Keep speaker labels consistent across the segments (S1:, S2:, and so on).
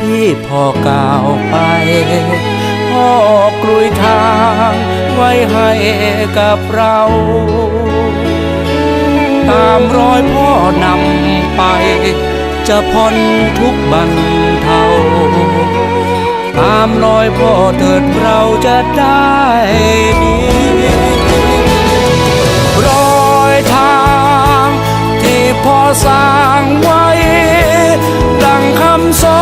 S1: ที่พ่อก้าวไป พ่อกลุยทางไว้ให้กับเรา ตามรอยพ่อนำไป จะพ้นทุกบันเทาตามรอยพ่อเถิดเราจะได้ดีรอยทางที่พ่อสร้างไว้ ดังคำสอน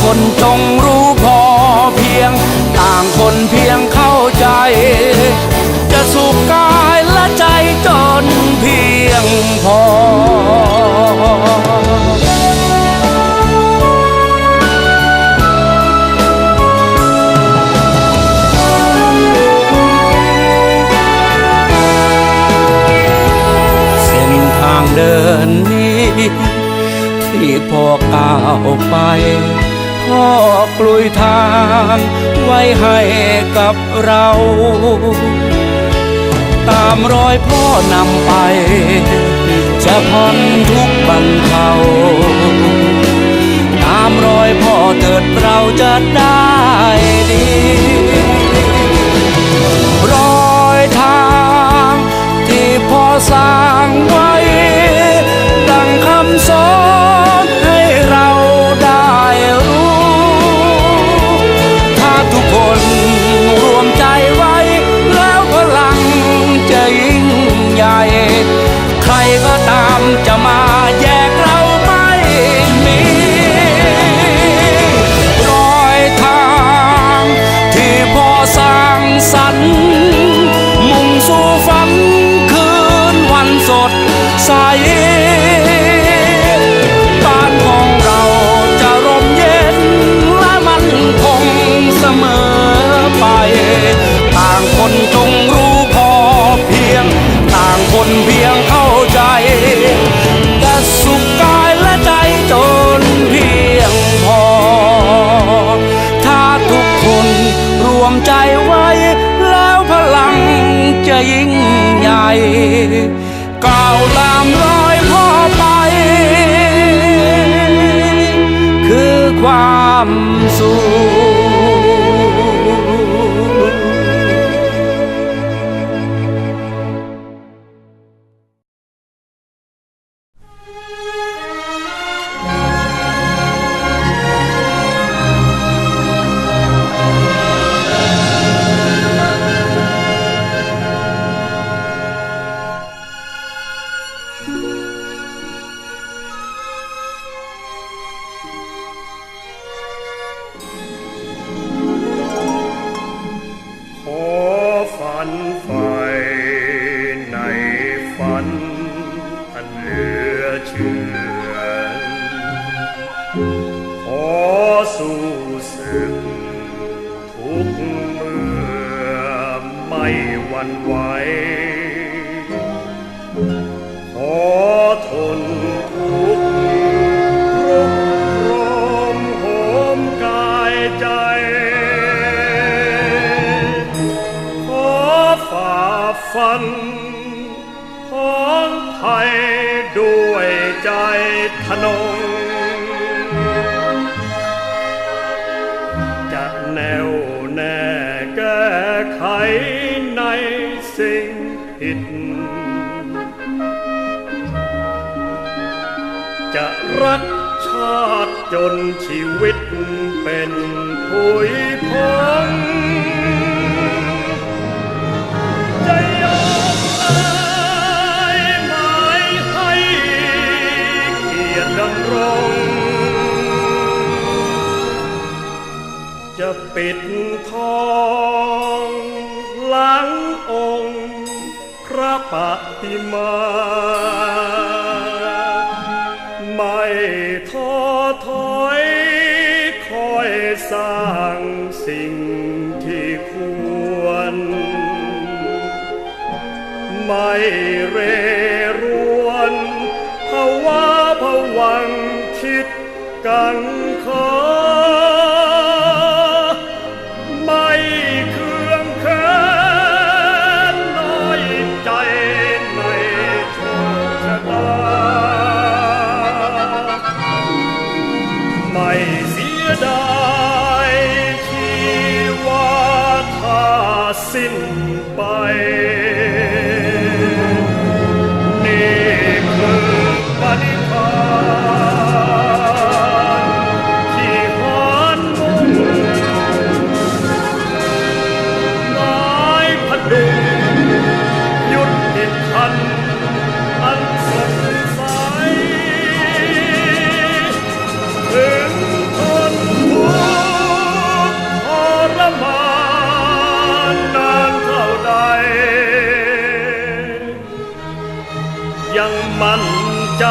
S1: คนจงรู้พอเพียง ต่างคนเพียงเข้าใจ จะสุขกายและใจจนเพียงพอเส้นทางเดินนี้ที่พ่อก้าวไป อกลุยทางไว้ให้กับเรา ตามรอยพ่อนำไป จะพ้นทุกบรรเทาตามรอยพ่อเถิดเราจะได้ดี ก้าวตามรอยพ่อไป คือความสุข
S2: สู้ศึกทุกเมื่อไม่หวันไหวขอทนทุกข์รบรมโหมกายใจ ขอฝ่าฟันของไทยด้วยใจทนง ไขในสิ่งผิดจะรักชาติจนชีวิตเป็นผุยพงจะยอมอายหมายให้เกียรติดำรง จะปิดทอง องค์ พระปฏิมา ไม่ท้อถอยคอยสร้างสิ่งที่ควร ไม่เรรวนภาวะผวังคิดกังขา ยังมั่นใจ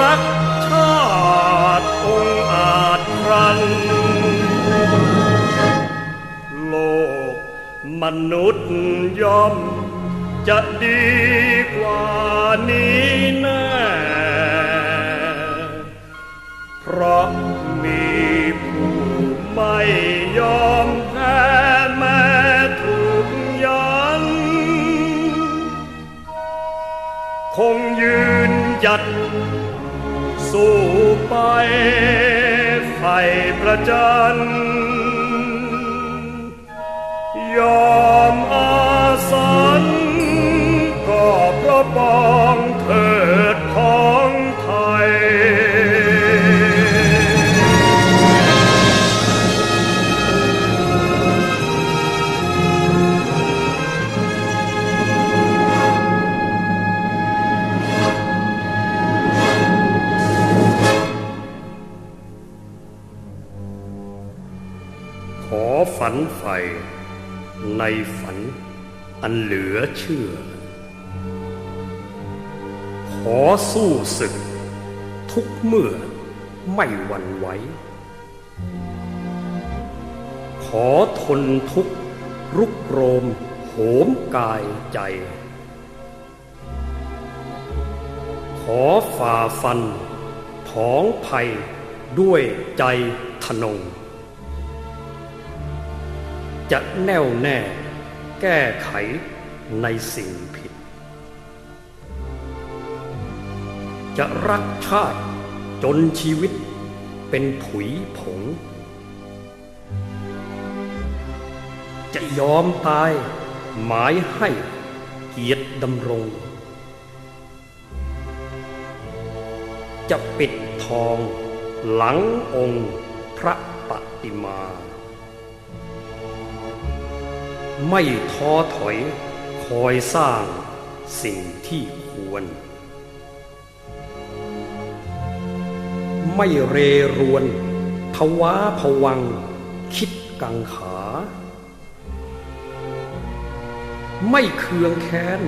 S2: รักชาติองอาจครัน โลกมนุษย์ย่อมจะดีกว่านี้แน่ เพราะมีผู้ไม่ คงยืนหยัด สู้ไปไฟประจัน ยอมอาสันก็เพราะปอ อฝันใฝ่ในฝันอันเหลือเชื่อ ขอสู้ศึก ทุกเมื่อไม่หวั่นไหว ขอทนทุกข์รุกโรมโหมกายใจ ขอฝ่าฟัน ท้องภัยด้วยใจทนง จะแน่วแน่ แก้ไขในสิ่งผิด จะรักชาติจนชีวิตเป็นผุยผง จะยอมตายหมายให้เกียรติดำรง จะปิดทองหลังองค์พระปฏิมา ไม่ท้อถอย คอยสร้างสิ่งที่ควร ไม่เรรวนทวาผวังค์คิดกังขา ไม่เคืองแค้น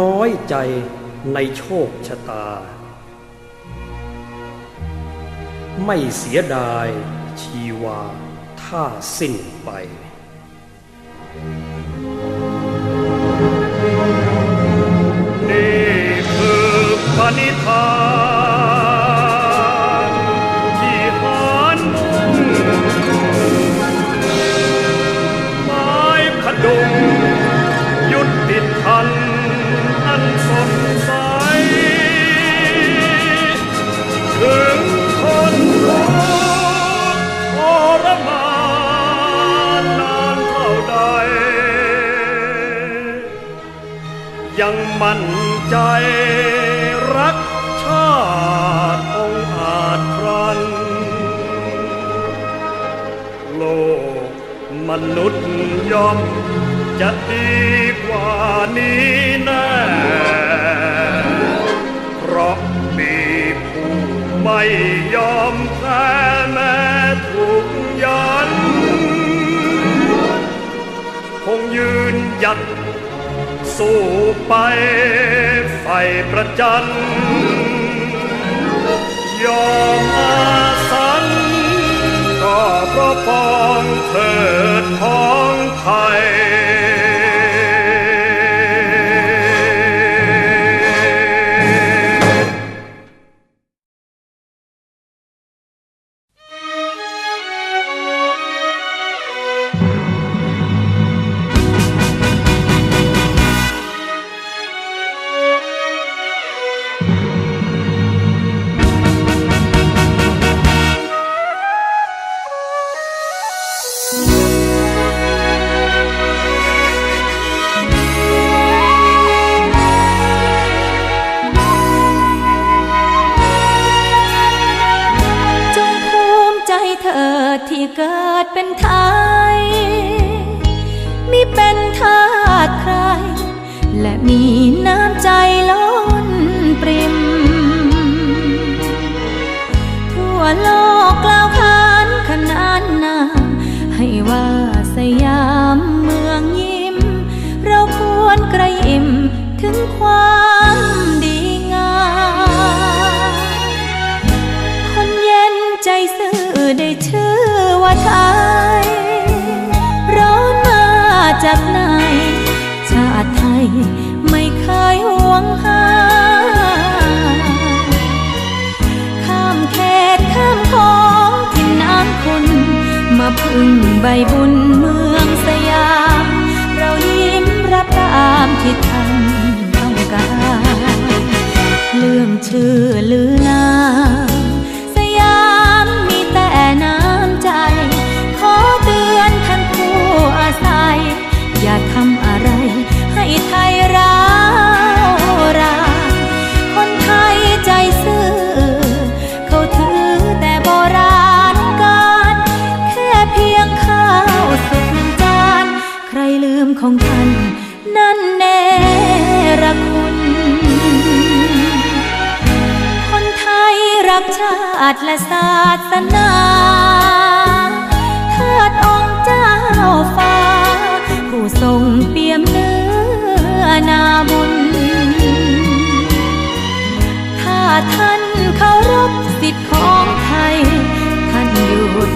S2: น้อยใจในโชคชะตา ไม่เสียดายชีวา ถ้าสิ้นไป ป มนุษย์ย่อมจะดีกว่านี้แน่เพราะมีผู้ไม่ยอมแพ้แม้ถูกยัน คงยืนหยัดสู้ไปไฟประจัน ยอมอาสันก็เพราะปองเธ
S3: อ 完了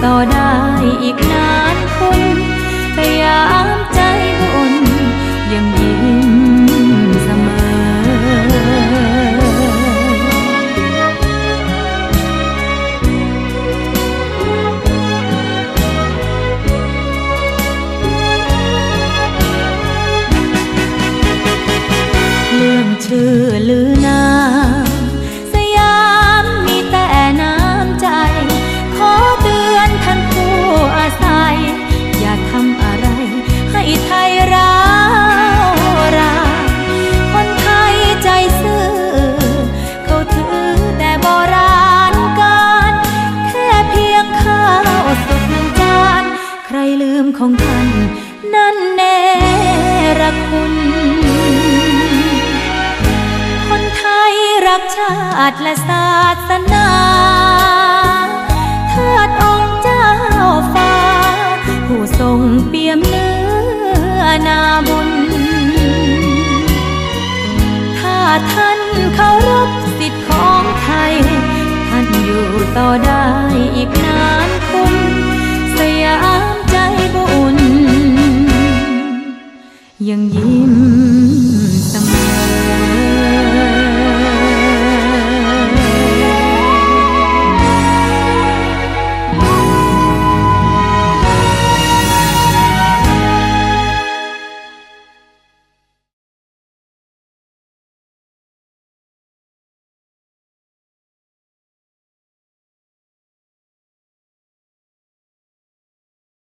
S3: ต่อได้อีกนานคุณพยายามใจบุญยังยิ้มเสมอชื่อลือ รคุณ คนไทยรักชาติและศาสนาเทิดองค์เจ้าฟ้า ผู้ทรงเปี่ยมเนื้อนาบุญ ถ้าท่านเคารพสิทธิ์ของไทย ท่านอยู่ต่อได้อีกนานคุณสยามใจบุญ 仍然